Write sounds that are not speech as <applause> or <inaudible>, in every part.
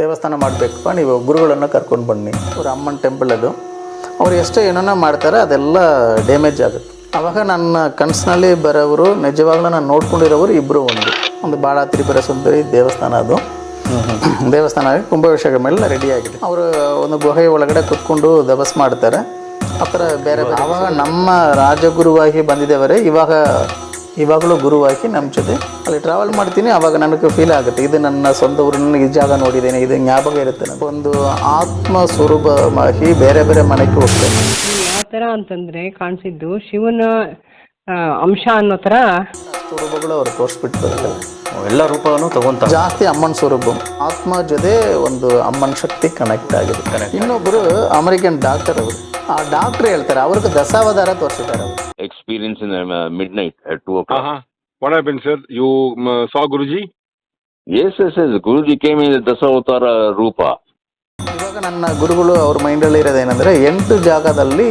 ದೇವಸ್ಥಾನ ಮಾಡಬೇಕಪ್ಪ ನೀವು ಗುರುಗಳನ್ನು ಕರ್ಕೊಂಡು ಬನ್ನಿ. ಅವ್ರ ಅಮ್ಮನ ಟೆಂಪಲ್ ಅದು. ಅವ್ರು ಎಷ್ಟೇ ಏನನ್ನ ಮಾಡ್ತಾರೆ ಅದೆಲ್ಲ ಡ್ಯಾಮೇಜ್ ಆಗುತ್ತೆ. ಅವಾಗ ನನ್ನ ಕನಸಿನಲ್ಲಿ ಬರೋವರು ನಿಜವಾಗ್ಲೂ ನಾನು ನೋಡ್ಕೊಂಡಿರೋರು ಇಬ್ಬರು ಒಂದು. ಒಂದು ಭಾಳ ತ್ರಿಪುರ ಸುಂದರಿ ದೇವಸ್ಥಾನ ಅದು. ದೇವಸ್ಥಾನ ಆಗಿ ಕುಂಭಾಭಿಷೇಕ ಮೇಲೆ ರೆಡಿಯಾಗಿದೆ ಅವರು ಒಂದು ಗುಹೆ ಒಳಗಡೆ ಕುತ್ಕೊಂಡು ದಬಸ್ ಮಾಡ್ತಾರೆ. ಆ ಥರ ಬೇರೆ ಬೇರೆ. ಅವಾಗ ನಮ್ಮ ರಾಜಗುರುವಾಗಿ ಬಂದಿದ್ದೇವರೇ ಇವಾಗ ಇವಾಗಲೂ ಗುರುವಾಗಿ ನಮ್ಮ ಜೊತೆ. ಅಲ್ಲಿ ಟ್ರಾವೆಲ್ ಮಾಡ್ತೀನಿ, ಅವಾಗ ನನಗೆ ಫೀಲ್ ಆಗುತ್ತೆ. ಇದು ನನ್ನ ಸ್ವಂತ ಊರು ನನಗೆ ಈ ಜಾಗ ನೋಡಿದ್ದೇನೆ, ಇದು ಜ್ಞಾಪಕ ಇರುತ್ತೆ ನನಗೆ. ಒಂದು ಆತ್ಮ ಸ್ವರೂಪವಾಗಿ ಬೇರೆ ಬೇರೆ ಮನೆಗೆ ಹೋಗ್ತೇನೆ. ಯಾವ ಥರ ಅಂತಂದರೆ ಕಾಣಿಸಿದ್ದು ಶಿವನ ಅಂಶ ಅನ್ನೋ ಥರ ಸ್ವರೂಪಗಳು ಅವ್ರು ತೋರಿಸ್ಬಿಟ್ಟು ಬರ್ತಾರೆ ಎಲ್ಲ ರೂಪವನ್ನು ತಗೊಂತ ಜಾಸ್ತಿ ಅಮ್ಮನ ಸ್ವರೂಪ ಆತ್ಮ ಜೊತೆ ಒಂದು ಅಮ್ಮನ ಶಕ್ತಿ ಕನೆಕ್ಟ್ ಆಗಿದೆ ಇನ್ನೊಬ್ಬರು ಅಮೆರಿಕನ್ ಡಾಕ್ಟರ್ ಅವರು ಆ ಡಾಕ್ಟರ್ ಹೇಳ್ತಾರೆ ಅವ್ರಿಗೆ ದಶಾವತಾರ ತೋರಿಸಿದ್ದಾರೆ ಅವರು in midnight midnight at 2 o'clock. Uh-huh. What happened, sir? You um, uh, saw Guruji? Yes, yes, yes. Guruji came in the Dasavatara Rupa. ಇವಾಗ ನನ್ನ ಗುರುಗಳು ಅವ್ರ ಮೈಂಡಲ್ಲಿ ಏನಂದ್ರೆ ಎಂಟು ಜಾಗದಲ್ಲಿ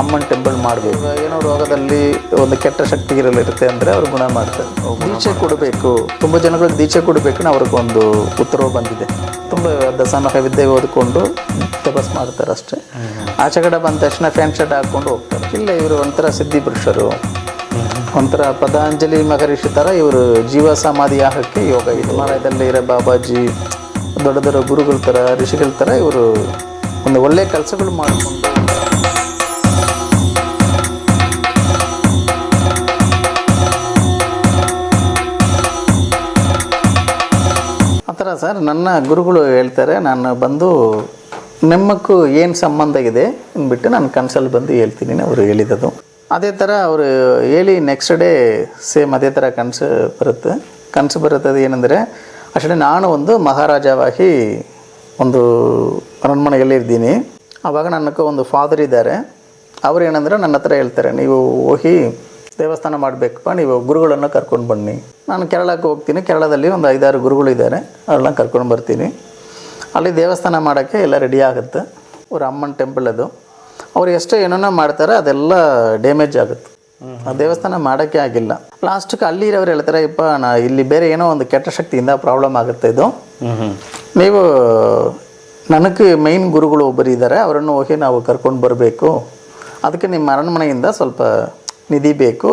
ಅಮ್ಮನ ಟೆಂಪಲ್ ಮಾಡಬೇಕು. ಏನೋ ರೋಗದಲ್ಲಿ ಒಂದು ಕೆಟ್ಟ ಶಕ್ತಿ ಇರಲಿರುತ್ತೆ ಅಂದರೆ ಅವ್ರು ಗುಣ ಮಾಡ್ತಾರೆ. ದೀಕ್ಷೆ ಕೊಡಬೇಕು. ತುಂಬ ಜನಗಳಿಗೆ ದೀಕ್ಷೆ ಕೊಡಬೇಕು ಅವ್ರಿಗೊಂದು ಉತ್ತರವು ಬಂದಿದೆ. ತುಂಬ ದಸನ ವಿದ್ಯೆ ಓದಿಕೊಂಡು ತಪಸ್ ಮಾಡ್ತಾರೆ ಅಷ್ಟೇ. ಆಚೆ ಕಡೆ ಬಂದ ತಕ್ಷಣ ಫ್ಯಾನ್ ಶರ್ಟ್ ಹಾಕ್ಕೊಂಡು ಹೋಗ್ತಾರೆ. ಇಲ್ಲ ಇವರು ಒಂಥರ ಸಿದ್ಧಿ ಪುರುಷರು. ಒಂಥರ ಪದಾಂಜಲಿ ಮಹರ್ಷಿ ಥರ ಇವರು ಜೀವ ಸಮಾಧಿ ಯಾಗಕ್ಕೆ ಯೋಗ ಇದು. ಹಿಮಾಲಯದಲ್ಲಿ ಇರೋ ಬಾಬಾಜಿ ದೊಡ್ಡ ದೊಡ್ಡ ಗುರುಗಳ ಥರ ಋಷಿಗಳ ಥರ ಇವರು ಒಂದು ಒಳ್ಳೆಯ ಕೆಲಸಗಳು ಮಾಡಿಕೊಂಡು ಆ ಥರ ಸರ್, ನನ್ನ ಗುರುಗಳು ಹೇಳ್ತಾರೆ, ನಾನು ಬಂದು ನಿಮ್ಮಕ್ಕೂ ಏನು ಸಂಬಂಧ ಇದೆ ಅಂದ್ಬಿಟ್ಟು ನಾನು ಕನಸಲ್ಲಿ ಬಂದು ಹೇಳ್ತೀನಿ ಅವರು ಹೇಳಿದ್ದು ಅದೇ ಥರ ಅವರು ಹೇಳಿ ನೆಕ್ಸ್ಟ್ ಡೇ ಸೇಮ್ ಅದೇ ಥರ ಕನಸು ಬರುತ್ತೆ. ಕನಸು ಬರುತ್ತದೆ ಏನಂದರೆ ಅಷ್ಟೇ ನಾನು ಒಂದು ಮಹಾರಾಜವಾಗಿ ಒಂದು ಅರಮನೆಯಲ್ಲಿ ಇದ್ದೀನಿ. ಆವಾಗ ನನಗೆ ಒಂದು ಫಾದರ್ ಇದ್ದಾರೆ. ಅವ್ರು ಏನಂದ್ರೆ ನನ್ನ ಹತ್ರ ಹೇಳ್ತಾರೆ, ನೀವು ಹೋಗಿ ದೇವಸ್ಥಾನ ಮಾಡಬೇಕಪ್ಪ ನೀವು ಗುರುಗಳನ್ನು ಕರ್ಕೊಂಡು ಬನ್ನಿ. ನಾನು ಕೇರಳಕ್ಕೆ ಹೋಗ್ತೀನಿ. ಕೇರಳದಲ್ಲಿ ಒಂದು ಐದಾರು ಗುರುಗಳು ಇದ್ದಾರೆ. ಅವ್ರನ್ನ ಕರ್ಕೊಂಡು ಬರ್ತೀನಿ. ಅಲ್ಲಿ ದೇವಸ್ಥಾನ ಮಾಡೋಕ್ಕೆ ಎಲ್ಲ ರೆಡಿ ಆಗುತ್ತೆ. ಅವ್ರ ಅಮ್ಮನ ಟೆಂಪಲ್ ಅದು. ಅವ್ರು ಎಷ್ಟೇ ಏನನ್ನ ಮಾಡ್ತಾರೆ, ಅದೆಲ್ಲ ಡ್ಯಾಮೇಜ್ ಆಗುತ್ತೆ. ಆ ದೇವಸ್ಥಾನ ಮಾಡೋಕ್ಕೆ ಆಗಿಲ್ಲ. ಲಾಸ್ಟ್ಗೆ ಅಲ್ಲಿ ಇರೋರು ಹೇಳ್ತಾರೆ ಇಪ್ಪ ನಾ ಇಲ್ಲಿ ಬೇರೆ ಏನೋ ಒಂದು ಕೆಟ್ಟ ಶಕ್ತಿಯಿಂದ ಪ್ರಾಬ್ಲಮ್ ಆಗುತ್ತೆ ಇದು. ನೀವು ನನಗೆ ಮೈನ್ ಗುರುಗಳು ಒಬ್ಬರು ಇದ್ದಾರೆ ಅವರನ್ನು ಹೋಗಿ ನಾವು ಕರ್ಕೊಂಡು ಬರಬೇಕು. ಅದಕ್ಕೆ ನಿಮ್ಮ ಅರಣ್ಮನೆಯಿಂದ ಸ್ವಲ್ಪ ನಿಧಿ ಬೇಕು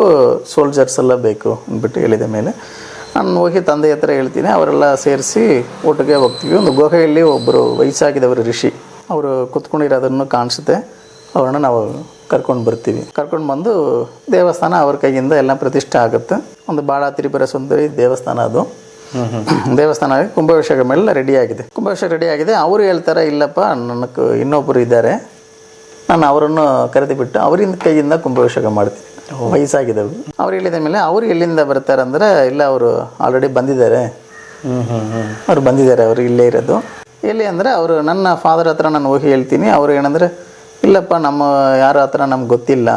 ಸೋಲ್ಜರ್ಸ್ ಎಲ್ಲ ಬೇಕು ಅಂದ್ಬಿಟ್ಟು ಹೇಳಿದ ಮೇಲೆ ನಾನು ಹೋಗಿ ತಂದೆ ಹತ್ರ ಹೇಳ್ತೀನಿ ಅವರೆಲ್ಲ ಸೇರಿಸಿ ಒಟ್ಟಿಗೆ ಹೋಗ್ತೀವಿ. ಒಂದು ಗುಹೆಯಲ್ಲಿ ಒಬ್ಬರು ವಯಸ್ಸಾಗಿದ್ದವರು ಋಷಿ ಅವರು ಕೂತ್ಕೊಂಡಿರೋದನ್ನು ಕಾಣಿಸುತ್ತೆ. ಅವ್ರನ್ನ ನಾವು ಕರ್ಕೊಂಡು ಬರ್ತೀವಿ. ಕರ್ಕೊಂಡು ಬಂದು ದೇವಸ್ಥಾನ ಅವ್ರ ಕೈಯಿಂದ ಎಲ್ಲ ಪ್ರತಿಷ್ಠೆ ಆಗುತ್ತೆ. ಒಂದು ಭಾಳ ತ್ರಿಪುರ ಸುಂದರಿ ದೇವಸ್ಥಾನ ಅದು. ದೇವಸ್ಥಾನ ಕುಂಭಾಭಿಷೇಕ ಮೇಲೆ ರೆಡಿ ಆಗಿದೆ. ಕುಂಭಾಭಿಷೇಕ ರೆಡಿ ಆಗಿದೆ. ಅವರು ಹೇಳ್ತಾರೆ ಇಲ್ಲಪ್ಪ ನನಗೆ ಇನ್ನೊಬ್ಬರು ಇದ್ದಾರೆ. ನಾನು ಅವರನ್ನು ಕರೆದು ಬಿಟ್ಟು ಅವರಿಂದ ಕೈಯಿಂದ ಕುಂಭಾಭಿಷೇಕ ಮಾಡ್ತೀನಿ. ವಯಸ್ಸಾಗಿದ್ದವು ಅವ್ರು. ಹೇಳಿದ ಮೇಲೆ ಅವ್ರು ಎಲ್ಲಿಂದ ಬರ್ತಾರೆ ಅಂದರೆ ಇಲ್ಲ ಅವರು ಆಲ್ರೆಡಿ ಬಂದಿದ್ದಾರೆ. ಅವ್ರು ಬಂದಿದ್ದಾರೆ ಅವರು ಇಲ್ಲೇ ಇರೋದು. ಎಲ್ಲಿ ಅಂದರೆ ಅವರು ನನ್ನ ಫಾದರ್ ಹತ್ರ ನಾನು ಹೋಗಿ ಹೇಳ್ತೀನಿ. ಅವರು ಏನಂದರೆ ಇಲ್ಲಪ್ಪ, ನಮ್ಮ ಯಾರ ಹತ್ರ ನಮ್ಗೆ ಗೊತ್ತಿಲ್ಲ.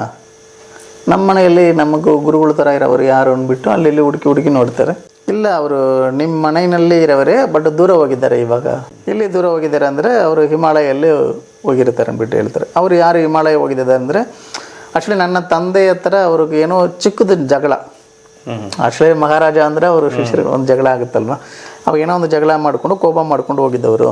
ನಮ್ಮ ಮನೆಯಲ್ಲಿ ನಮಗೂ ಗುರುಗಳ ಥರ ಇರೋರು ಯಾರು ಅಂದ್ಬಿಟ್ಟು ಅಲ್ಲಿ ಇಲ್ಲಿ ಹುಡುಕಿ ಹುಡುಕಿ ನೋಡ್ತಾರೆ. ಇಲ್ಲ, ಅವರು ನಿಮ್ಮ ಮನೆಯಲ್ಲಿ ಇರೋವರೇ, ಬಟ್ ದೂರ ಹೋಗಿದ್ದಾರೆ ಇವಾಗ. ಇಲ್ಲಿ ದೂರ ಹೋಗಿದ್ದಾರೆ ಅಂದರೆ ಅವರು ಹಿಮಾಲಯಲ್ಲಿ ಹೋಗಿರ್ತಾರೆ ಅಂದ್ಬಿಟ್ಟು ಹೇಳ್ತಾರೆ. ಅವರು ಯಾರು ಹಿಮಾಲಯ ಹೋಗಿದ್ದಾರೆ ಅಂದರೆ ಆ್ಯಕ್ಚುಲಿ ನನ್ನ ತಂದೆ ಹತ್ರ ಅವ್ರಿಗೆ ಏನೋ ಚಿಕ್ಕದು ಜಗಳ. ಆಕ್ಚುಲಿ ಮಹಾರಾಜ ಅಂದರೆ ಅವರು ಶಿಷ್ಯರಿಗೆ ಒಂದು ಜಗಳ ಆಗುತ್ತಲ್ವ? ಅವಾಗ ಏನೋ ಒಂದು ಜಗಳ ಮಾಡಿಕೊಂಡು, ಕೋಪ ಮಾಡ್ಕೊಂಡು ಹೋಗಿದ್ದವರು.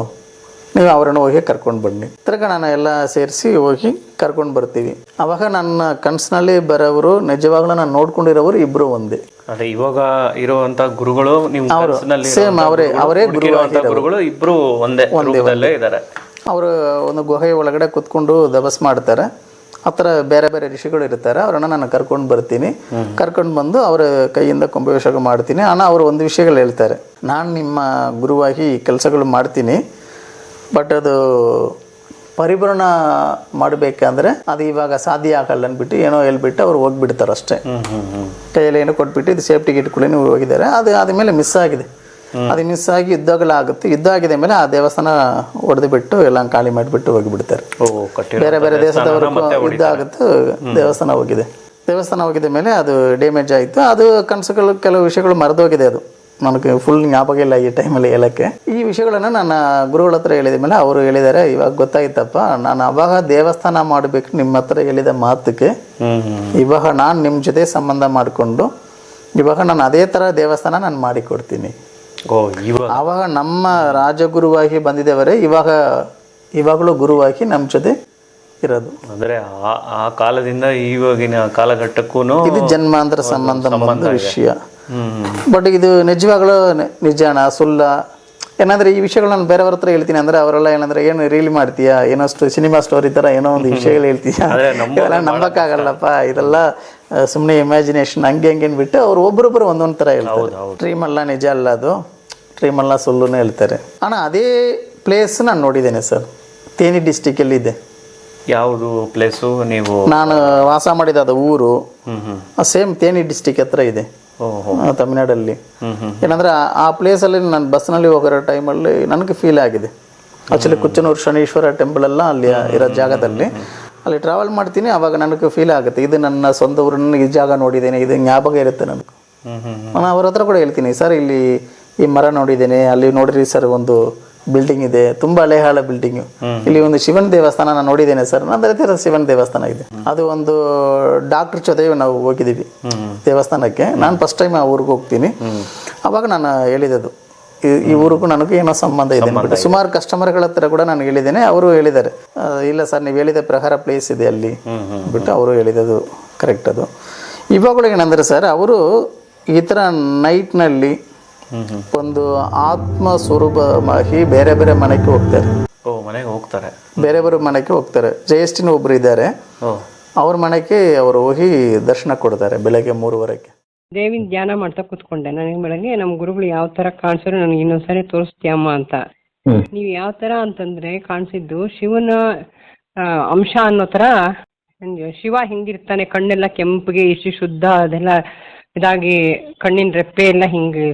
ನೀವು ಅವರನ್ನು ಹೋಗಿ ಕರ್ಕೊಂಡು ಬನ್ನಿ. ತಿರ್ಗ ನಾನು ಎಲ್ಲ ಸೇರಿಸಿ ಹೋಗಿ ಕರ್ಕೊಂಡು ಬರ್ತೀವಿ. ಅವಾಗ ನನ್ನ ಕನಸಿನಲ್ಲಿ ಬರೋವರು ನಿಜವಾಗ್ಲೂ ನಾನು ನೋಡ್ಕೊಂಡಿರೋರು ಇಬ್ರು ಒಂದೇ. ಅದೇ ಇವಾಗ ಇರುವಂತ ಗುರುಗಳು ಅವರು ಸೇಮ್ ಅವರೇ ಅವರೇ ಗುರುಗಳು ಇಬ್ಬರು ಒಂದೇ ಒಂದೇ ಇದ್ದಾರೆ. ಅವರು ಒಂದು ಗುಹೆ ಒಳಗಡೆ ಕುತ್ಕೊಂಡು ದಬಸ್ ಮಾಡ್ತಾರೆ. ಆ ಥರ ಬೇರೆ ಬೇರೆ ಋಷಿಗಳು ಇರ್ತಾರೆ. ಅವರನ್ನು ನಾನು ಕರ್ಕೊಂಡು ಬರ್ತೀನಿ. ಕರ್ಕೊಂಡು ಬಂದು ಅವರ ಕೈಯಿಂದ ಕುಂಭವೇಷ ಮಾಡ್ತೀನಿ. ಅಣ್ಣ ಅವರು ಒಂದು ವಿಷಯಗಳು ಹೇಳ್ತಾರೆ. ನಾನು ನಿಮ್ಮ ಗುರುವಾಗಿ ಕೆಲಸಗಳು ಮಾಡ್ತೀನಿ. ಬಟ್ ಅದು ಪರಿಪೂರ್ಣ ಮಾಡಬೇಕಂದ್ರೆ ಅದು ಇವಾಗ ಸಾಧ್ಯ ಆಗಲ್ಲ ಅಂದ್ಬಿಟ್ಟು ಏನೋ ಹೇಳ್ಬಿಟ್ಟು ಅವ್ರು ಹೋಗ್ಬಿಡ್ತಾರೆ ಅಷ್ಟೇ. ಕೈಯಲ್ಲಿ ಏನೋ ಕೊಟ್ಬಿಟ್ಟು ಇದು ಸೇಫ್ಟಿ ಇಟ್ಕೊಳ್ಳಿ ನೀವು ಹೋಗಿದ್ದಾರೆ. ಅದು ಆದಮೇಲೆ ಮಿಸ್ ಆಗಿದೆ. ಅದು ಮಿಸ್ ಆಗಿ ಯುದ್ಧಗಳಾಗುತ್ತೆ. ಯುದ್ಧ ಆಗಿದೆ ಮೇಲೆ ಆ ದೇವಸ್ಥಾನ ಹೊಡೆದು ಬಿಟ್ಟು ಎಲ್ಲ ಖಾಲಿ ಮಾಡಿಬಿಟ್ಟು ಹೋಗಿಬಿಡ್ತಾರೆ. ಬೇರೆ ಬೇರೆ ದೇಶದವರು ಯುದ್ಧ ಆಗುತ್ತೆ. ದೇವಸ್ಥಾನ ಹೋಗಿದೆ. ದೇವಸ್ಥಾನ ಹೋಗಿದ ಮೇಲೆ ಅದು ಡ್ಯಾಮೇಜ್ ಆಯಿತು. ಅದು ಕನಸುಗಳು ಕೆಲವು ವಿಷಯಗಳು ಮರೆದೋಗಿದೆ ಅದು. ನನಗೆ ಫುಲ್ ಜ್ಞಾಪಕ ಇಲ್ಲ ಈ ಟೈಮಲ್ಲಿ ಹೇಳೋಕ್ಕೆ. ಈ ವಿಷಯಗಳನ್ನು ನನ್ನ ಗುರುಗಳ ಹತ್ರ ಹೇಳಿದ ಮೇಲೆ ಅವರು ಹೇಳಿದ್ದಾರೆ ಇವಾಗ ಗೊತ್ತಾಯ್ತಪ್ಪ. ನಾನು ಅವಾಗ ದೇವಸ್ಥಾನ ಮಾಡಬೇಕು ನಿಮ್ಮ ಹತ್ರ ಹೇಳಿದ ಮಾತಕ್ಕೆ. ಇವಾಗ ನಾನು ನಿಮ್ಮ ಜೊತೆ ಸಂಬಂಧ ಮಾಡಿಕೊಂಡು ಇವಾಗ ನಾನು ಅದೇ ಥರ ದೇವಸ್ಥಾನ ನಾನು ಮಾಡಿಕೊಡ್ತೀನಿ. ಆವಾಗ ನಮ್ಮ ರಾಜಗುರುವಾಗಿ ಬಂದಿದ್ದೇವರೇ ಇವಾಗ ಇವಾಗಲೂ ಗುರುವಾಗಿ ನಮ್ಮ ಜೊತೆ ಇರೋದು. ಅಂದ್ರೆ ಆ ಕಾಲದಿಂದ ಇವಾಗಿನ ಕಾಲಘಟ್ಟಕ್ಕೂ ಇದು ಜನ್ಮಾಂತರ ಸಂಬಂಧ ಬಂದ ವಿಷಯ. ಬಟ್ ಇದು ನಿಜವಾಗ್ಲೂ ನಿಜಾಣ ನಿಜಾನ ಸುಳ್ಳ. ಏನಾದ್ರೆ ಈ ವಿಷಯಗಳು ನಾನು ಬೇರೆಯವ್ರ ಹತ್ರ ಹೇಳ್ತೀನಿ. ಅಂದ್ರೆ ಅವರೆಲ್ಲ ಏನಂದ್ರೆ ಏನು ರೀಲ್ ಮಾಡ್ತೀಯಾ? ಏನೋ ಸಿನಿಮಾ ಸ್ಟೋರಿ ತರ ಏನೋ ಒಂದು ವಿಷಯಗಳು ಹೇಳ್ತೀಯಾ? <laughs> ನಂಬಕ್ ಆಗಲ್ಲಪ್ಪ ಇದೆಲ್ಲ ನಂಬಕ್ಕಾಗಲ್ಲಪ್ಪ. ಇದೆಲ್ಲ ಸುಮ್ಮನೆ ಇಮ್ಯಾಜಿನೇಷನ್ ಹಂಗೆ ಹಂಗೆ ಬಿಟ್ಟು ಅವ್ರು ಒಬ್ರೊಬ್ರು ಒಂದೊಂದು ಥರ ಹೇಳ್ತಾರೆ. ಡ್ರೀಮ್ ಅಲ್ಲ ನಿಜ ಅಲ್ಲ ಅದು. ಡ್ರೀಮ್ ಅಲ್ಲ ಸುಳ್ಳುನೇ ಹೇಳ್ತಾರೆ. ಅಣ್ಣ ಅದೇ ಪ್ಲೇಸ್ ನಾನು ನೋಡಿದ್ದೇನೆ ಸರ್. ತೇನಿ ಡಿಸ್ಟಿಕಲ್ಲಿ ಇದೆ ಯಾವುದು ಪ್ಲೇಸು ನೀವು ನಾನು ವಾಸ ಮಾಡಿದ ಅದು ಊರು ಸೇಮ್ ತೇನಿ ಡಿಸ್ಟಿಕ್ ಹತ್ರ ಇದೆ. ತಮಿಳ್ನಾಡಲ್ಲಿ. ಏನಂದ್ರೆ ಆ- ಪ್ಲೇಸಲ್ಲಿ ನಾನು ಬಸ್ನಲ್ಲಿ ಹೋಗಿರೋ ಟೈಮಲ್ಲಿ ನನಗೆ ಫೀಲ್ ಆಗಿದೆ. ಆಕ್ಚುಲಿ ಕುಚ್ಚನೂರು ಶನೀಶ್ವರ ಟೆಂಪಲ್ ಎಲ್ಲ ಅಲ್ಲಿ ಇರೋ ಜಾಗದಲ್ಲಿ. ಅಲ್ಲಿ ಟ್ರಾವೆಲ್ ಮಾಡ್ತೀನಿ ಅವಾಗ ನನಗೆ ಫೀಲ್ ಆಗುತ್ತೆ. ಇದು ನನ್ನ ಸ್ವಂತ ಊರನ್ನ ಈ ಜಾಗ ನೋಡಿದ್ದೇನೆ ಇದು ಜ್ಞಾಪಕ ಇರುತ್ತೆ ನನಗೆ. ನಾನು ಅವ್ರ ಹತ್ರ ಕೂಡ ಹೇಳ್ತೀನಿ ಸರ್ ಇಲ್ಲಿ ಈ ಮರ ನೋಡಿದ್ದೇನೆ ಅಲ್ಲಿ ನೋಡಿರಿ ಸರ್ ಒಂದು ಬಿಲ್ಡಿಂಗ್ ಇದೆ ತುಂಬಾ ಹಳೆ ಹಾಳ ಬಿಲ್ಡಿಂಗ್ ಇಲ್ಲಿ ಒಂದು ಶಿವನ ದೇವಸ್ಥಾನ ನಾನು ನೋಡಿದ್ದೇನೆ ಸರ್. ನನ್ನ ಹತ್ರ ಶಿವನ ದೇವಸ್ಥಾನ ಇದೆ. ಅದು ಒಂದು ಡಾಕ್ಟರ್ ಜೊತೆ ನಾವು ಹೋಗಿದ್ದೀವಿ ದೇವಸ್ಥಾನಕ್ಕೆ. ನಾನು ಫಸ್ಟ್ ಟೈಮ್ ಆ ಊರಿಗೆ ಹೋಗ್ತೀನಿ. ಅವಾಗ ನಾನು ಹೇಳಿದದು ಈ- ಊರಿಗೂ ನನಗೂ ಏನೋ ಸಂಬಂಧ ಇದೆ ಸುಮಾರು ಕಸ್ಟಮರ್ಗಳ ಹತ್ರ ಕೂಡ ನಾನು ಹೇಳಿದ್ದೇನೆ. ಅವರು ಹೇಳಿದ್ದಾರೆ. ಇಲ್ಲ ಸರ್ ನೀವು ಹೇಳಿದ ಪ್ರಹಾರ ಪ್ಲೇಸ್ ಇದೆ ಅಲ್ಲಿ ಬಿಟ್ಟು ಅವರು ಹೇಳಿದದು ಕರೆಕ್ಟ್ ಅದು. ಇವಾಗಲೂ ಏನಂದ್ರೆ ಸರ್ ಅವರು ಈ ಥರ ನೈಟ್ನಲ್ಲಿ ಒಂದು ಆತ್ಮ ಸ್ವರೂಪವಾಗಿ ಬೇರೆ ಬೇರೆ ಮನೆಗೆ ಹೋಗ್ತಾರೆ. ಓ ಮನೆಗೆ ಹೋಗ್ತಾರೆ. ಬೇರೆ ಬೇರೆ ಮನೆಗೆ ಹೋಗ್ತಾರೆ. ಜಯಷ್ಟಿನ ಒಬ್ರು ಇದ್ದಾರೆ. ಅವ್ರ ಮನೆಗೆ ಅವರು ಹೋಗಿ ದರ್ಶನ ಕೊಡ್ತಾರೆ ಬೆಳಗ್ಗೆ ಮೂರುವರೆಗೆ. ದೇವಿನ ಧ್ಯಾನ ಮಾಡ್ತಾ ಕೂತ್ಕೊಂಡೆ ನನಗೆ ಬೆಳಗ್ಗೆ. ನಮ್ಮ ಗುರುಗಳು ಯಾವ ತರ ಕಾಣಿಸಿದ್ರು ನನಗೆ ಇನ್ನೊಂದ್ಸರಿ ತೋರಿಸ್ತೀಯಮ್ಮ ಅಂತ. ನೀವು ಯಾವ ತರ ಅಂತಂದ್ರೆ ಕಾಣಿಸಿದ್ದು ಶಿವನ ಅಂಶ ಅನ್ನೋ ತರ ಶಿವ ಹಿಂಗಿರ್ತಾನೆ ಕಣ್ಣೆಲ್ಲ ಕೆಂಪಿಗೆ ಇಷ್ಟು ಶುದ್ಧ ಅದೆಲ್ಲ ಇದಾಗಿ ಕಣ್ಣಿನ ರೆಪ್ಪೆ ಎಲ್ಲ ಹಿಂಗೆ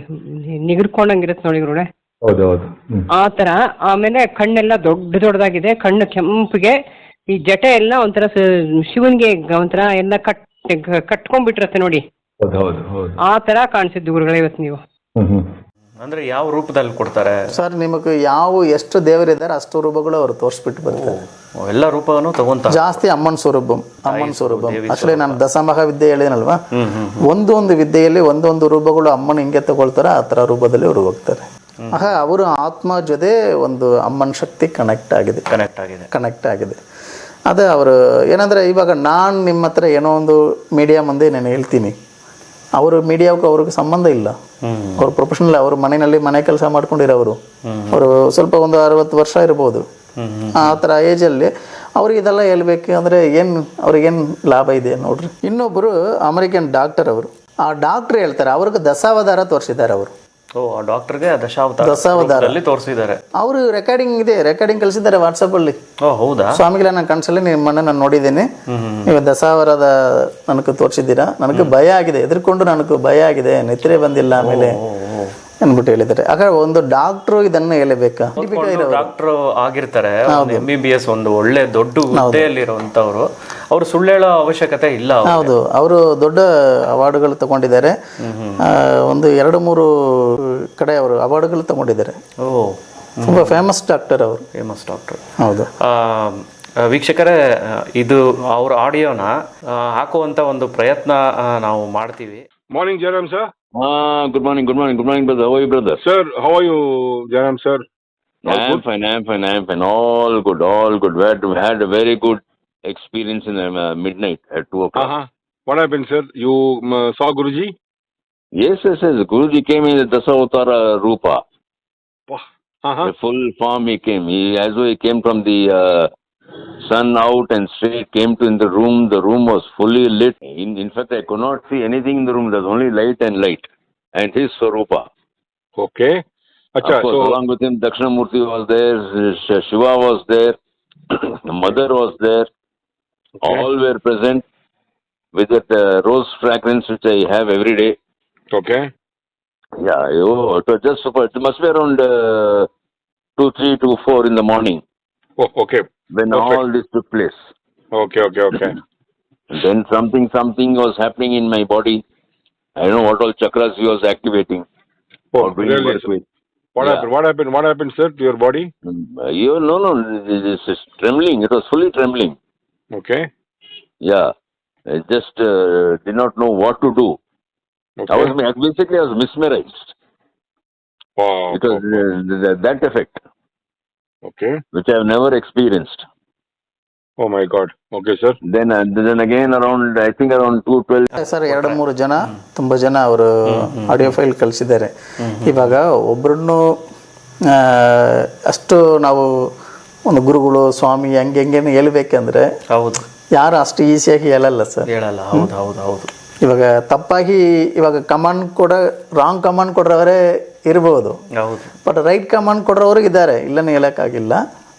ನಿಗರ್ಕೊಂಡಂಗಿರುತ್ತೆ ನೋಡಿ ಗುರುಣೆ ಹೌದು ಆ ಥರ ಆಮೇಲೆ ಕಣ್ಣೆಲ್ಲ ದೊಡ್ಡ ದೊಡ್ಡದಾಗಿದೆ ಕಣ್ಣು ಕೆಂಪಿಗೆ ಈ ಜಟೆ ಎಲ್ಲ ಒಂಥರ ಸ- ಶಿವನ್ಗೆ ಒಂಥರ ಎಲ್ಲ ಕಟ್ ಕಟ್ಕೊಂಡ್ಬಿಟ್ಟಿರತ್ತೆ ನೋಡಿ. ಹೌದು ಹೌದು ಹೌದು. ಆ ತರ ಕಾಣಿಸಿದ್ದು ಗುರುಗಳೇ ಇವತ್ತು ನೀವು. ಅಂದ್ರೆ ಯಾವ ರೂಪದಲ್ಲಿ ಕೊಡ್ತಾರೆ? ಸರ್ ನಿಮಗೆ ಯಾವ ಎಷ್ಟು ದೇವರಿದ್ದಾರೆ ಅಷ್ಟು ರೂಪಗಳು ಅವರು ತೋರಿಸ್ಬಿಟ್ಟು ಬರ್ತಾರೆ. ಎಲ್ಲ ರೂಪವನ್ನು ತಗೊಂತ ಜಾಸ್ತಿ ಅಮ್ಮನ ಸ್ವರೂಪಂ ಅಮ್ಮನ ಸ್ವರೂಪಂ. ಆಕ್ಚುಲಿ ನಾನು ದಸಮಹ ವಿದ್ಯೆ ಹೇಳಿದನಲ್ವಾ? ಒಂದು ಒಂದು ವಿದ್ಯೆಯಲ್ಲಿ ಒಂದೊಂದು ರೂಪಗಳು ಅಮ್ಮನ ಹಿಂಗೆ ತಗೊಳ್ತಾರೆ ಆ ಥರ ರೂಪದಲ್ಲಿ ಅವರು ಹೋಗ್ತಾರೆ. ಆಗ ಅವರು ಆತ್ಮ ಜೊತೆ ಒಂದು ಅಮ್ಮನ ಶಕ್ತಿ ಕನೆಕ್ಟ್ ಆಗಿದೆ. ಕನೆಕ್ಟ್ ಆಗಿದೆ. ಕನೆಕ್ಟ್ ಆಗಿದೆ. ಅದೇ ಅವರು ಏನಂದ್ರೆ ಇವಾಗ ನಾನು ನಿಮ್ಮ ಹತ್ರ ಏನೋ ಒಂದು ಮೀಡಿಯಾ ಮುಂದೆ ನಾನು ಹೇಳ್ತೀನಿ. ಅವರು ಮೀಡಿಯಾಕ್ಕೂ ಅವ್ರಿಗೆ ಸಂಬಂಧ ಇಲ್ಲ. ಅವ್ರು ಪ್ರೊಫೆಷನಲ್ ಅವರು ಮನೆಯಲ್ಲಿ ಮನೆ ಕೆಲಸ ಮಾಡ್ಕೊಂಡಿರೋರು. ಅವರು ಸ್ವಲ್ಪ ಒಂದು ಅರವತ್ತು ವರ್ಷ ಇರ್ಬೋದು. ಆ ಥರ ಏಜಲ್ಲಿ ಅವ್ರಿಗೆ ಇದೆಲ್ಲ ಹೇಳ್ಬೇಕು ಅಂದರೆ ಏನು ಅವ್ರಿಗೇನು ಲಾಭ ಇದೆ ನೋಡ್ರಿ. ಇನ್ನೊಬ್ಬರು ಅಮೆರಿಕನ್ ಡಾಕ್ಟರ್ ಅವರು. ಆ ಡಾಕ್ಟರ್ ಹೇಳ್ತಾರೆ ಅವ್ರಿಗೆ ದಶಾವಧಾರ ತೋರಿಸಿದ್ದಾರೆ ಅವರು. ಡಾಕ್ಟರ್ಗೆ ದಶಾವತಾರ ದಶಾವತಾರ. ಅಲ್ಲಿ ತೋರಿಸಿದ್ದಾರೆ. ಅವರು ರೆಕಾರ್ಡಿಂಗ್ ಇದೆ ರೆಕಾರ್ಡಿಂಗ್ ಕಳಿಸಿದ್ದಾರೆ ವಾಟ್ಸಪ್ಪಲ್ಲಿ ಅಲ್ಲಿ. ಹೌದಾ? ಸ್ವಾಮಿಗಳ ನಾನು ಕನ್ಸಲ್ಲಿ ನಿಮ್ಮನ್ನ ನಾನು ನೋಡಿದ್ದೀನಿ. ನೀವು ದಸಾವರದ ನನಗೆ ತೋರಿಸಿದ್ದೀರಾ? ನನಗೆ ಭಯ ಆಗಿದೆ ಎದುರ್ಕೊಂಡು ನನಗೆ ಭಯ ಆಗಿದೆ ನಿತ್ರೆ ಬಂದಿಲ್ಲ ಆಮೇಲೆ. ಅನ್ಬಿಟ್ಟು ಹೇಳಿದ್ದಾರೆ. ಹಾಗಾದ್ರೆ ಒಂದು ಡಾಕ್ಟ್ರು ಇದನ್ನ ಹೇಳಬೇಕಾ? ಡಾಕ್ಟರ್ ಆಗಿರ್ತಾರೆ ಎಂ ಬಿ ಬಿ ಎಸ್ ಒಂದು ಒಳ್ಳೆ ದೊಡ್ಡ ಹುದ್ದೆಯಲ್ಲಿರುವಂತವ್ರು ಅವರು ಸುಳ್ಳು ಹೇಳೋ ಅವಶ್ಯಕತೆ ಇಲ್ಲ ಹೌದು. ಅವರು ದೊಡ್ಡ ಅವಾರ್ಡ್ಗಳು ತಗೊಂಡಿದ್ದಾರೆ. ಒಂದು ಎರಡು ಮೂರು ಕಡೆ ಅವರು ಅವಾರ್ಡ್ಗಳು ತಗೊಂಡಿದ್ದಾರೆ. ಓ. ತುಂಬಾ ಫೇಮಸ್ ಡಾಕ್ಟರ್ ಅವರು. ಫೇಮಸ್ ಡಾಕ್ಟರ್ ಹೌದು. ವೀಕ್ಷಕರೇ ಇದು ಅವ್ರ ಆಡಿಯೋನ ಹಾಕುವಂತ ಒಂದು ಪ್ರಯತ್ನ ನಾವು ಮಾಡ್ತೀವಿ. Morning, Jairam, sir. Ah, good morning, good morning, good morning, brother. How are you, brother? Sir, how are you, Jairam, sir? All I'm fine, I'm fine, I'm fine. All good, all good. We had, we had a very good experience in the uh, midnight at 2 o'clock. Uh-huh. What happened, sir? You um, uh, saw Guruji? Yes, yes, yes. Guruji came in the Dasavatara Rupa. Uh-huh. The full form he came. He, as though he came from the uh, sun out and straight came to in the room. The room was fully lit. In, in fact, I could not see anything in the room. There was only light and light. And his Swarupa. Okay. Acha, of course, so, along with him, Dakshinamurti was there, Shiva was there, <clears throat> the mother was there. All were present with that uh, rose fragrance which I have every day. okay. Yeah, oh, it was just super. It must be around uh, 2, 3 to 4 in the morning Oh, okay. When Perfect. all this took place. Okay, okay, okay. <laughs> Then something, something was happening in my body. I don't know what all chakras he was activating. Oh, or really, work sir? with. What Yeah. happened? What happened? What happened, sir, to your body? Mm, uh, You, no, no, this is trembling. It was fully trembling. Okay. Yeah, I just uh, did not know what to do. I was basically I was mesmerized. Wow. It was uh, that effect, Okay. which I've never experienced. Oh my God. Okay, sir. Then, uh, then again around, I think around 212, sir ಎರಡು ಮೂರು ಜನ ತುಂಬಾ ಜನ ಅವರು audio file ಕಳಿಸಿದ್ದಾರೆ. ಇವಾಗ ಒಬ್ಬರನ್ನು ಅಷ್ಟು ನಾವು ಒಂದು ಗುರುಗಳು ಸ್ವಾಮಿ ಹಂಗೆ ಹೆಂಗೆ ಹೇಳ್ಬೇಕಂದ್ರೆ ಹೌದು. ಯಾರು ಅಷ್ಟು ಈಸಿಯಾಗಿ ಹೇಳಲ್ಲ ಸರ್ ಹೇಳಲ್ಲ. ಹೌದು ಹೌದು ಹೌದು. ಇವಾಗ ತಪ್ಪಾಗಿ ಇವಾಗ ಕಮಾಂಡ್ ಕೊಡ ರಾಂಗ್ ಕಮಾಂಡ್ ಕೊಡ್ರವರೇ ಇರ್ಬೋದು. ಬಟ್ ರೈಟ್ ಕಮಾಂಡ್ ಕೊಡೋರು ಇದ್ದಾರೆ. ಇಲ್ಲನೇ ಹೇಳೋಕ್ಕಾಗಿಲ್ಲ.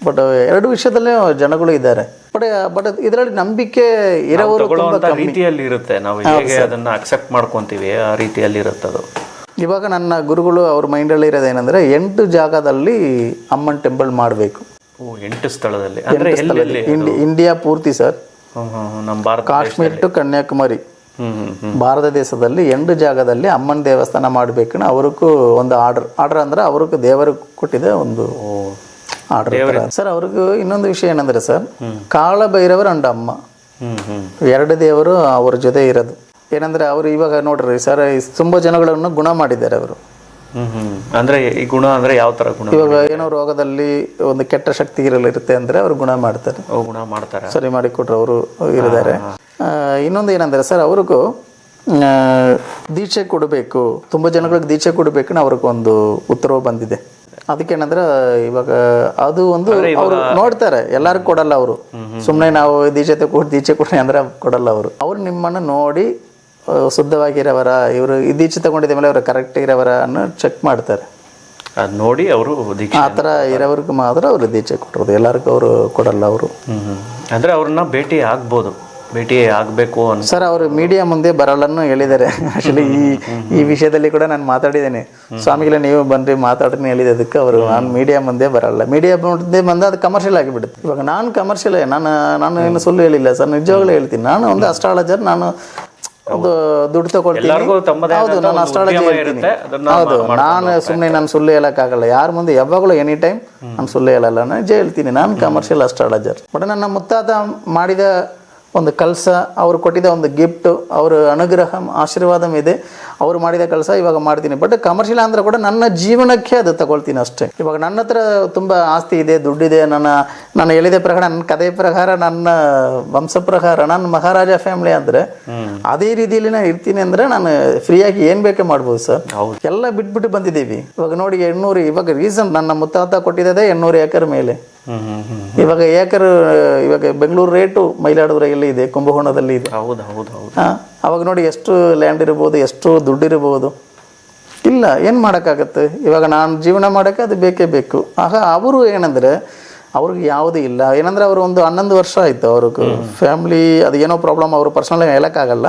ಬಟ್ ಎರಡು ವಿಷಯದಲ್ಲೇ ಜನಗಳು ಇದ್ದಾರೆ. ಬಟ್ ಬಟ್ ಇದರಲ್ಲಿ ನಂಬಿಕೆ ಇರೋರು ರೀತಿಯಲ್ಲಿ ಇರುತ್ತೆ. ನಾವು ಹೇಗೆ ಅದನ್ನ ಅಕ್ಸೆಪ್ಟ್ ಮಾಡ್ಕೊಂತೀವಿ ಆ ರೀತಿಯಲ್ಲಿ ಇರುತ್ತೆ ಅದು. ಇವಾಗ ನನ್ನ ಗುರುಗಳು ಅವ್ರ ಮೈಂಡಲ್ಲಿ ಏನಂದ್ರೆ ಎಂಟು ಜಾಗದಲ್ಲಿ ಅಮ್ಮನ್ ಟೆಂಪಲ್ ಮಾಡಬೇಕು. ಎಂಟು ಸ್ಥಳದಲ್ಲಿ. ಅಂದ್ರೆ ಎಲ್ಲೆಲ್ಲಿ ಇಂಡಿ ಇಂಡಿಯಾ ಪೂರ್ತಿ ಸರ್. ನಮ್ಮ ಭಾರತ ಕಾಶ್ಮೀರ್ ಟು ಕನ್ಯಾಕುಮಾರಿ. ಭಾರತ ದೇಶದಲ್ಲಿ ಎಂಟು ಜಾಗದಲ್ಲಿ ಅಮ್ಮನ ದೇವಸ್ಥಾನ ಮಾಡಬೇಕು ಅವ್ರಿಗೂ ಒಂದು ಆರ್ಡರ್. ಆರ್ಡರ್ ಅಂದ್ರೆ ಅವ್ರಿಗೂ ದೇವರು ಕೊಟ್ಟಿದೆ ಒಂದು ಆರ್ಡರ್ ಸರ್ ಅವ್ರಿಗೂ ಇನ್ನೊಂದು ವಿಷಯ ಏನಂದ್ರೆ ಸರ್ ಕಾಳ ಬೈರವರ ಅಂಡ್ ಅಮ್ಮ. ಎರಡು ದೇವರು ಅವ್ರ ಜೊತೆ ಇರೋದು. ಏನಂದ್ರೆ ಅವರು ಇವಾಗ ನೋಡ್ರಿ ಸರ್ ತುಂಬ ಜನಗಳನ್ನು ಗುಣ ಮಾಡಿದ್ದಾರೆ ಅವರು. ಅಂದ್ರೆ ಈ ಗುಣ ಅಂದ್ರೆ ಯಾವ ತರ ಗುಣ? ಇವಾಗ ಏನೋ ರೋಗದಲ್ಲಿ ಒಂದು ಕೆಟ್ಟ ಶಕ್ತಿ ಇರುತ್ತೆ ಅಂದ್ರೆ ಅವ್ರು ಗುಣ ಮಾಡ್ತಾರೆ. ಗುಣ ಮಾಡ್ತಾರೆ. ಸರಿ ಮಾಡಿ ಕೊಟ್ರು ಅವರು ಇರಿದ್ದಾರೆ. ಇನ್ನೊಂದು ಏನಂದ್ರೆ ಸರ್ ಅವ್ರಿಗೂ ದೀಕ್ಷೆ ಕೊಡಬೇಕು. ತುಂಬಾ ಜನಗಳಿಗೆ ದೀಕ್ಷೆ ಕೊಡಬೇಕು ಅವ್ರಿಗೊಂದು ಉತ್ತರವು ಬಂದಿದೆ. ಅದಕ್ಕೇನಂದ್ರೆ ಇವಾಗ ಅದು ಒಂದು ಅವರು ನೋಡ್ತಾರೆ. ಎಲ್ಲರಿಗೂ ಕೊಡಲ್ಲ ಅವರು. ಸುಮ್ಮನೆ ನಾವು ದೀಕ್ಷೆ ಕೊಟ್ಟು ದೀಕ್ಷೆ ಕೊಡ್ರಿ ಅಂದ್ರೆ ಕೊಡಲ್ಲ ಅವರು. ಅವ್ರು ನಿಮ್ಮನ್ನು ನೋಡಿ ಶುದ್ಧವಾಗಿರೋವರ ಇವರು ಇದೀಚೆ ದೀಕ್ಷೆ ತಗೊಂಡಿದ್ದ ಮೇಲೆ ಅವರು ಕರೆಕ್ಟ್ ಇರೋವರ ಅನ್ನೋ ಚೆಕ್ ಮಾಡ್ತಾರೆ. ಅದು ನೋಡಿ ಅವರು ಆ ಥರ ಇರೋವ್ರಿಗೆ ಮಾತ್ರ ಅವರು ದೀಕ್ಷೆ ಕೊಟ್ಟಿರೋದು. ಎಲ್ಲರಿಗೂ ಅವರು ಕೊಡಲ್ಲ ಅವರು. ಅಂದ್ರೆ ಅವ್ರನ್ನ ಭೇಟಿ ಆಗ್ಬೋದು. ಭೇಟಿ ಆಗಬೇಕು ಅಂತ ಸರ್ ಅವರು ಮೀಡಿಯಾ ಮುಂದೆ ಬರಲ್ಲನ್ನು ಹೇಳಿದ್ದಾರೆ. ಆಕ್ಚುಲಿ ಈ ಈ ವಿಷಯದಲ್ಲಿ ಕೂಡ ನಾನು ಮಾತಾಡಿದ್ದೇನೆ. ಸ್ವಾಮಿಗಳ ನೀವು ಬನ್ರಿ ಮಾತಾಡ್ರಿ ಹೇಳಿದೆ ಅದಕ್ಕೆ ಅವರು ನಾನು ಮೀಡಿಯಾ ಮುಂದೆ ಬರಲ್ಲ. ಮೀಡಿಯಾ ಮುಂದೆ ಬಂದ ಅದು ಕಮರ್ಷಿಯಲ್ ಆಗಿಬಿಡುತ್ತೆ. ಇವಾಗ ನಾನು ಕಮರ್ಷಿಯಲ್ ನಾನು ನಾನು ಏನು ಸುಳ್ಳು ಹೇಳಿಲ್ಲ ಸರ್ ನಿಜವಾಗ್ಲೂ ಹೇಳ್ತೀನಿ. ನಾನು ಒಂದು ಅಸ್ಟ್ರಾಲಜರ್ ನಾನು ಒಂದು ದುಡ್ಡು ತಗೊಳ್ತೀನಿ. ಎಲ್ಲರಿಗೂ ತಮ್ಮದೇ ಹೌದು ಆದಂತ ನಾನು ಒಂದು ಅಸ್ಟ್ರಾಲಜಿ ಉದ್ಯಮ ಹೇಳ್ತೀನಿ ಇರುತ್ತೆ, ಅದನ್ನ ಹೌದು ಮಾ- ನಾನು ಸುಮ್ಮನೆ ನಾನು ಸುಳ್ಳು ಹೇಳೋಕ್ಕಾಗಲ್ಲ. ಯಾರ ಮುಂದೆ ಯಾವಾಗಲೂ ಎನಿ ಟೈಮ್ ನಾನು ಸುಳ್ಳು ಹೇಳಲ್ಲ. ನಾನು ನಿಜ ಹೇಳ್ತೀನಿ ನಾನು ಕಮರ್ಷಿಯಲ್ ಅಸ್ಟ್ರಾಲಜರ್ ಬಟ್ ನನ್ನ ಮುತ್ತಾತ ಮಾಡಿದ ಒಂದು ಕಲಸ ಅವ್ರು ಕೊಟ್ಟಿದ್ದ ಒಂದು ಗಿಫ್ಟ್ ಅವ್ರ ಅನುಗ್ರಹ ಆಶೀರ್ವಾದ ಇದೆ. ಅವ್ರು ಮಾಡಿದ ಕೆಲಸ ಇವಾಗ ಮಾಡ್ತೀನಿ. ಬಟ್ ಕಮರ್ಷಿಯಲ್ ಅಂದ್ರೆ ಕೂಡ ನನ್ನ ಜೀವನಕ್ಕೆ ಅದು ತಗೊಳ್ತೀನಿ ಅಷ್ಟೇ. ಇವಾಗ ನನ್ನ ಹತ್ರ ತುಂಬ ಆಸ್ತಿ ಇದೆ ದುಡ್ಡಿದೆ ನನ್ನ ನಾನು ಎಳೆದ ಪ್ರಕಾರ ನನ್ನ ಕಥೆ ಪ್ರಕಾರ ನನ್ನ ವಂಶ ಪ್ರಕಾರ ನನ್ನ ಮಹಾರಾಜ ಫ್ಯಾಮಿಲಿ ಅಂದರೆ ಅದೇ ರೀತಿಯಲ್ಲಿ ನಾನು ಇರ್ತೀನಿ ಅಂದ್ರೆ ನಾನು ಫ್ರೀಯಾಗಿ ಏನು ಬೇಕೇ ಮಾಡ್ಬೋದು ಸರ್. ಎಲ್ಲ ಬಿಟ್ಬಿಟ್ಟು ಬಂದಿದ್ದೀವಿ. ಇವಾಗ ನೋಡಿ ಎಣ್ಣೂರು ಇವಾಗ ರೀಸನ್ ನನ್ನ ಮುತ್ತಾತ ಕೊಟ್ಟಿದ್ದೇ ಎಣ್ಣೂರು ಎಕರೆ ಮೇಲೆ. ಇವಾಗ ಏಕರ್ ಇವಾಗ ಬೆಂಗಳೂರು ರೇಟು ಮೈಲಾಡುವರೆಗೆಲ್ಲ ಇದೆ ಕುಂಭಕೋಣದಲ್ಲಿ ಇದೆ. ಹೌದು ಹೌದು ಹೌದು. ಹಾ ಅವಾಗ ನೋಡಿ ಎಷ್ಟು ಲ್ಯಾಂಡ್ ಇರ್ಬೋದು ಎಷ್ಟು ದುಡ್ಡು ಇರ್ಬೋದು. ಇಲ್ಲ ಏನು ಮಾಡೋಕ್ಕಾಗತ್ತೆ? ಇವಾಗ ನಾನು ಜೀವನ ಮಾಡೋಕ್ಕೆ ಅದು ಬೇಕೇ ಬೇಕು. ಆಗ ಅವರು ಏನಂದರೆ ಅವ್ರಿಗೆ ಯಾವುದೂ ಇಲ್ಲ. ಏನಂದರೆ ಅವರು ಒಂದು ಹನ್ನೊಂದು ವರ್ಷ ಆಯಿತು ಅವ್ರಿಗೆ. ಫ್ಯಾಮ್ಲಿ ಅದು ಏನೋ ಪ್ರಾಬ್ಲಮ್ ಅವರು ಪರ್ಸನಲ್ ಹೇಳೋಕ್ಕಾಗಲ್ಲ.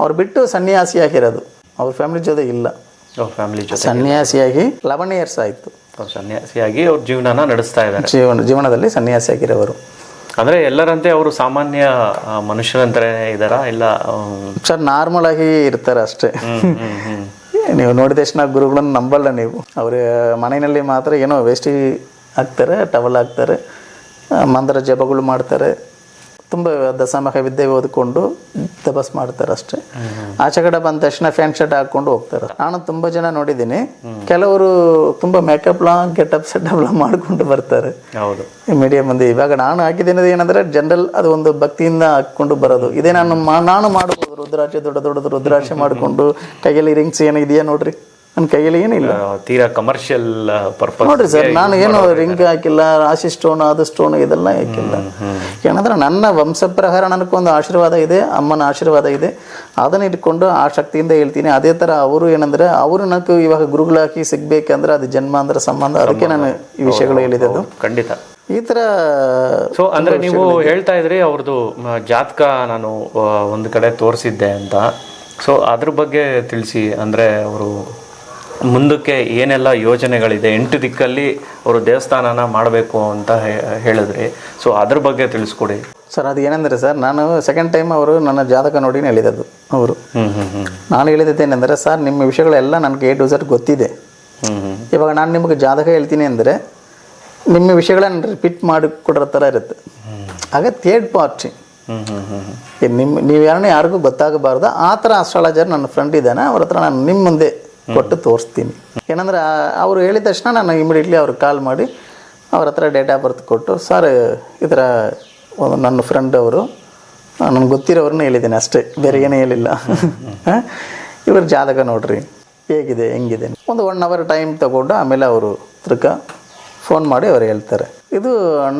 ಅವ್ರು ಬಿಟ್ಟು ಸನ್ಯಾಸಿಯಾಗಿರೋದು ಅವ್ರ ಫ್ಯಾಮ್ಲಿ ಜೊತೆ ಇಲ್ಲ. ಫ್ಯಾಮಿಲಿ ಜೊತೆ ಸನ್ಯಾಸಿಯಾಗಿ ಲೆವೆನ್ ಇಯರ್ಸ್ ಆಯಿತು. ಸನ್ಯಾಸಿಯಾಗಿ ಅವ್ರ ಜೀವನನ ನಡೆಸ್ತಾ ಇದ್ದಾರೆ. ಜೀವನ ಜೀವನದಲ್ಲಿ ಸನ್ಯಾಸಿಯಾಗಿರೋರು. ಅಂದ್ರೆ ಎಲ್ಲರಂತೆ ಅವರು ಸಾಮಾನ್ಯ ಮನುಷ್ಯರಂತರೇ ಇದ್ದಾರಾ? ಇಲ್ಲ ಸರ್ ನಾರ್ಮಲ್ ಆಗಿ ಇರ್ತಾರೆ ಅಷ್ಟೇ. ನೀವು ನೋಡಿದ ತಕ್ಷಣ ಗುರುಗಳನ್ನು ನಂಬಲ್ಲ ನೀವು. ಅವ್ರ ಮನೆಯಲ್ಲಿ ಮಾತ್ರ ಏನೋ ವೇಸ್ಟಿ ಹಾಕ್ತಾರೆ ಟವಲ್ ಹಾಕ್ತಾರೆ ಮಂತ್ರ ಜಪಗಳು ಮಾಡ್ತಾರೆ. ತುಂಬ ದಸಮಹ ವಿದ್ಯೆ ಓದ್ಕೊಂಡು ತಪಸ್ ಮಾಡ್ತಾರೆ ಅಷ್ಟೇ ಆಚೆ ಕಡೆ ಬಂದ ತಕ್ಷಣ ಫ್ಯಾನ್ ಶರ್ಟ್ ಹಾಕೊಂಡು ಹೋಗ್ತಾರೆ. ನಾನು ತುಂಬ ಜನ ನೋಡಿದ್ದೀನಿ. ಕೆಲವರು ತುಂಬ ಮೇಕಪ್ ಲಾ ಗೆಟಪ್ ಸೆಟಪ್ ಮಾಡ್ಕೊಂಡು ಬರ್ತಾರೆ. ಹೌದು. ಮೀಡಿಯಾ ಮಂದಿ. ಇವಾಗ ನಾನು ಹಾಕಿದ್ದೇನೆ ಏನಂದ್ರೆ ಜನರಲ್ ಅದು ಒಂದು ಭಕ್ತಿಯಿಂದ ಹಾಕೊಂಡು ಬರೋದು. ಇದೇ ನಾನು ನಾನು ಮಾಡಬಹುದು ರುದ್ರಾಕ್ಷೆ ದೊಡ್ಡ ದೊಡ್ಡದು ರುದ್ರಾಕ್ಷೆ <laughs> ಮಾಡಿಕೊಂಡು ಕೈಯಲ್ಲಿ ರಿಂಗ್ಸ್ ಏನಿದೆಯಾ ನೋಡ್ರಿ. ನನ್ನ ಕೈಯಲ್ಲಿ ಏನಿಲ್ಲ. ತೀರಾ ಕಮರ್ಷಿಯಲ್ ಪರ್ಪಸ್ ನೋಡ್ರಿ ಸರ್ ನಾನು ಏನು ರಿಂಗ್ ಹಾಕಿಲ್ಲ ರಾಶಿ ಸ್ಟೋನ್ ಅದು ಸ್ಟೋನ್ ಇದೆಲ್ಲ ಹಾಕಿಲ್ಲ. ಏನಂದ್ರೆ ನನ್ನ ವಂಶ ಪ್ರಕಾರ ನನಗೊಂದು ಆಶೀರ್ವಾದ ಇದೆ ಅಮ್ಮನ ಆಶೀರ್ವಾದ ಇದೆ. ಅದನ್ನ ಇಟ್ಕೊಂಡು ಆ ಶಕ್ತಿಯಿಂದ ಹೇಳ್ತೀನಿ. ಅದೇ ತರ ಅವರು ಏನಂದ್ರೆ ಅವರು ನನಗೆ ಇವಾಗ ಗುರುಗಳಾಕಿ ಸಿಗ್ಬೇಕಂದ್ರೆ ಅದು ಜನ್ಮ ಅಂದ್ರೆ ಸಂಬಂಧ ಅದಕ್ಕೆ ನಾನು ಈ ವಿಷಯಗಳು ಹೇಳಿದ್ದು ಖಂಡಿತ. ಈ ತರ ಸೊ ಅಂದ್ರೆ ನೀವು ಹೇಳ್ತಾ ಇದ್ರಿ ಅವ್ರದ್ದು ಜಾತಕ ನಾನು ಒಂದು ಕಡೆ ತೋರಿಸಿದ್ದೆ ಅಂತ. ಸೊ ಅದ್ರ ಬಗ್ಗೆ ತಿಳಿಸಿ ಅಂದ್ರೆ ಅವರು ಮುಂದಕ್ಕೆ ಏನೆಲ್ಲ ಯೋಜನೆಗಳಿದೆ? ಎಂಟು ದಿಕ್ಕಲ್ಲಿ ಅವರು ದೇವಸ್ಥಾನನ ಮಾಡಬೇಕು ಅಂತ ಹೇಳಿದ್ರಿ. ಸೊ ಅದ್ರ ಬಗ್ಗೆ ತಿಳಿಸ್ಕೊಡಿ. ಸರ್ ಅದು ಏನಂದ್ರೆ ಸರ್ ನಾನು ಸೆಕೆಂಡ್ ಟೈಮ್ ಅವರು ನನ್ನ ಜಾತಕ ನೋಡಿ ಹೇಳಿದದ್ದು ಅವರು. ನಾನು ಹೇಳಿದ್ದೇನೆಂದರೆ ಸರ್ ನಿಮ್ಮ ವಿಷಯಗಳೆಲ್ಲ ನನಗೆ ಎ ಟು ಝಡ್ ಗೊತ್ತಿದೆ. ಇವಾಗ ನಾನು ನಿಮಗೆ ಜಾತಕ ಹೇಳ್ತೀನಿ ಅಂದರೆ ನಿಮ್ಮ ವಿಷಯಗಳನ್ನ ರಿಪೀಟ್ ಮಾಡಿ ಕೊಡೋ ಥರ ಇರುತ್ತೆ. ಹಾಗೆ ಥರ್ಡ್ ಪಾರ್ಟಿ ನಿಮ್ಮ ನೀವು ಯಾರನ್ನೂ ಯಾರಿಗೂ ಗೊತ್ತಾಗಬಾರ್ದು. ಆ ಥರ ಅಸ್ಟ್ರಾಲಜರ್ ನನ್ನ ಫ್ರೆಂಡ್ ಇದ್ದಾನೆ. ಅವ್ರ ಹತ್ರ ನಾನು ನಿಮ್ಮ ಮುಂದೆ ಕೊಟ್ಟು ತೋರಿಸ್ತೀನಿ. ಏನಂದ್ರೆ ಅವರು ಹೇಳಿದ ತಕ್ಷಣ ನಾನು ಇಮಿಡಿಯೇಟ್ಲಿ ಅವ್ರಿಗೆ ಕಾಲ್ ಮಾಡಿ, ಅವ್ರ ಹತ್ರ ಡೇಟ್ ಬರ್ತ್ ಕೊಟ್ಟು ಸರ್ ಈ ಥರ ನನ್ನ ಫ್ರೆಂಡ್ ಅವರು ನನಗೆ ಗೊತ್ತಿರೋರನ್ನ ಹೇಳಿದ್ದೀನಿ ಅಷ್ಟೇ, ಬೇರೆ ಏನೂ ಹೇಳಿಲ್ಲ. ಇವ್ರ ಜಾತಕ ನೋಡ್ರಿ, ಹೇಗಿದೆ, ಹೆಂಗಿದೆ ಒಂದು ಒನ್ ಅವರ್ ಟೈಮ್ ತಗೊಂಡು ಆಮೇಲೆ ಅವರು ಹತ್ರಕ್ಕೆ ಫೋನ್ ಮಾಡಿ ಅವ್ರು ಹೇಳ್ತಾರೆ. ಇದು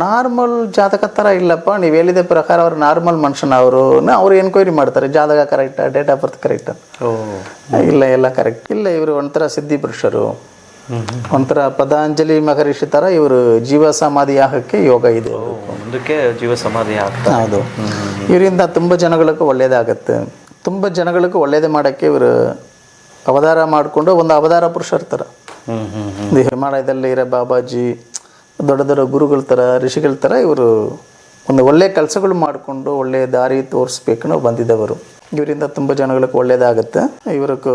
ನಾರ್ಮಲ್ ಜಾತಕ ಥರ ಇಲ್ಲಪ್ಪ ನೀವು ಹೇಳಿದ ಪ್ರಕಾರ ಅವ್ರು ನಾರ್ಮಲ್ ಮನುಷ್ಯನ ಅವರು. ಅವ್ರು ಎನ್ಕ್ವೈರಿ ಮಾಡ್ತಾರೆ ಜಾತಕ ಕರೆಕ್ಟಾ ಡೇಟ್ ಆಫ್ ಬರ್ತ್ ಕರೆಕ್ಟಾ ಇಲ್ಲ ಎಲ್ಲ ಕರೆಕ್ಟ್ ಇಲ್ಲ ಇವರು ಒಂಥರ ಸಿದ್ಧಿ ಪುರುಷರು. ಒಂಥರ ಪದಾಂಜಲಿ ಮಹರ್ಷಿ ಥರ ಇವರು ಜೀವ ಸಮಾಧಿ ಆಗಕ್ಕೆ ಯೋಗ ಇದೆ. ಮುಂದಕ್ಕೆ ಜೀವ ಸಮಾಧಿ ಹೌದು. ಇವರಿಂದ ತುಂಬ ಜನಗಳಿಗೆ ಒಳ್ಳೇದಾಗತ್ತೆ. ತುಂಬ ಜನಗಳಿಗೂ ಒಳ್ಳೇದೇ ಮಾಡೋಕ್ಕೆ ಇವರು ಅವತಾರ ಮಾಡಿಕೊಂಡು ಒಂದು ಅವತಾರ ಪುರುಷರ ಥರ ಇದು ಹಿಮಾಲಯದಲ್ಲಿ ಇರೋ ಬಾಬಾಜಿ, ದೊಡ್ಡ ದೊಡ್ಡ ಗುರುಗಳ ಥರ ಋಷಿಗಳ ಥರ ಇವರು ಒಂದು ಒಳ್ಳೆ ಕೆಲಸಗಳು ಮಾಡಿಕೊಂಡು ಒಳ್ಳೆ ದಾರಿ ತೋರಿಸ್ಬೇಕು ಬಂದಿದ್ದವರು ಇವರಿಂದ ತುಂಬ ಜನಗಳಿಗೆ ಒಳ್ಳೆಯದಾಗುತ್ತೆ ಇವ್ರಿಗೆ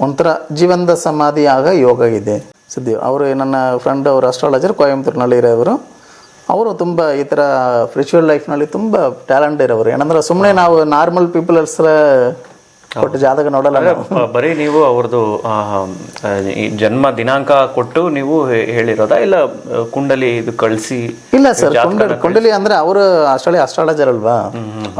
ಒಂಥರ ಜೀವನದ ಸಮಾಧಿ ಆಗ ಯೋಗ ಇದೆ. ಸುದ್ದಿ ಅವರು ನನ್ನ ಫ್ರೆಂಡ್ ಅವರು ಅಸ್ಟ್ರಾಲಜರ್ ಕೋಯಂಬತ್ತೂರಿನಲ್ಲಿ ಇರೋವರು ಅವರು ತುಂಬ ಈ ಥರ ಸ್ಪಿರಿಚುವಲ್ ಲೈಫ್ನಲ್ಲಿ ತುಂಬ ಟ್ಯಾಲೆಂಟ್ ಇರೋರು ಏನಂದ್ರೆ ಸುಮ್ಮನೆ ನಾವು ನಾರ್ಮಲ್ ಪೀಪಲ್ ಕೊಟ್ಟು ಜಾತಕ ನೋಡಲ್ಲ. ಬರೀ ನೀವು ಅವ್ರದ್ದು ಜನ್ಮ ದಿನಾಂಕ ಕೊಟ್ಟು ನೀವು ಹೇಳಿರೋದಾ? ಇಲ್ಲ ಕುಂಡಲಿ ಇದು ಕಳಿಸಿ ಇಲ್ಲ ಸರ್ ಕುಂಡಲಿ ಕುಂಡಲಿ ಅಂದ್ರೆ ಅವರು ಅಷ್ಟೇ ಅಸ್ಟ್ರಾಲಜರ್ ಅಲ್ವಾ?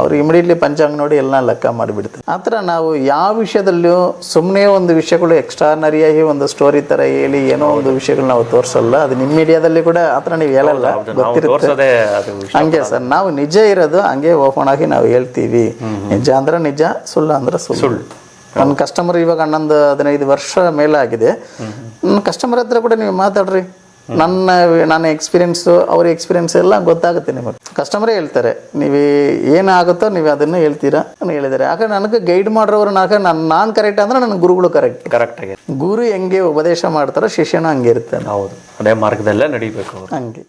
ಅವ್ರು ಇಮಿಡಿಯೇಟ್ಲಿ ಪಂಚಾಂಗ ನೋಡಿ ಎಲ್ಲ ಲೆಕ್ಕ ಮಾಡಿಬಿಡ್ತಾರೆ. ಆ ಥರ ನಾವು ಯಾವ ವಿಷಯದಲ್ಲೂ ಸುಮ್ಮನೆ ಒಂದು ವಿಷಯಗಳು ಎಕ್ಸ್ಟ್ರಾನರಿಯಾಗಿ ಒಂದು ಸ್ಟೋರಿ ತರ ಹೇಳಿ ಏನೋ ಒಂದು ವಿಷಯಗಳು ನಾವು ತೋರಿಸಲ್ಲ. ಅದು ನಿಮ್ಮ ಮೀಡಿಯಾದಲ್ಲಿ ಕೂಡ ಆ ಥರ ನೀವು ಹೇಳಲ್ಲ. ಗೊತ್ತಿರುತ್ತೆ. ಹಂಗೆ ಸರ್ ನಾವು ನಿಜ ಇರೋದು ಹಂಗೆ ಓಪನ್ ಆಗಿ ನಾವು ಹೇಳ್ತೀವಿ. ನಿಜ ಅಂದ್ರೆ ನಿಜ ಸುಳ್ಳು ಅಂದ್ರೆ ಸುಳ್ಳು. ನನ್ನ ಕಸ್ಟಮರ್ ಇವಾಗ ಹನ್ನೊಂದು ಹದಿನೈದು ವರ್ಷ ಮೇಲೆ ಆಗಿದೆ. ನನ್ನ ಕಸ್ಟಮರ್ ಹತ್ರ ಕೂಡ ನೀವು ಮಾತಾಡ್ರಿ. ನನ್ನ ನನ್ನ ಎಕ್ಸ್ಪೀರಿಯನ್ಸು ಅವ್ರ ಎಕ್ಸ್ಪೀರಿಯನ್ಸ್ ಎಲ್ಲ ಗೊತ್ತಾಗುತ್ತೆ ನಿಮಗೆ. ಕಸ್ಟಮರೇ ಹೇಳ್ತಾರೆ ನೀವು ಏನಾಗುತ್ತೋ ನೀವು ಅದನ್ನು ಹೇಳ್ತೀರಾ? ಅಂತ ಹೇಳಿದ್ದಾರೆ. ಆಗ ನನಗೆ ಗೈಡ್ ಮಾಡೋರು ನಾಗ ನಾನು ನಾನು ಕರೆಕ್ಟ್ ಅಂದ್ರೆ ನನ್ನ ಗುರುಗಳು ಕರೆಕ್ಟ್ ಕರೆಕ್ಟ್ ಆಗಿ. ಗುರು ಹೆಂಗೆ ಉಪದೇಶ ಮಾಡ್ತಾರೋ ಶಿಷ್ಯನ ಹಂಗೆ ಇರ್ತಾನೆ. ಹೌದು. ಅದೇ ಮಾರ್ಗದಲ್ಲೇ ನಡಿಬೇಕು ಹಂಗೆ.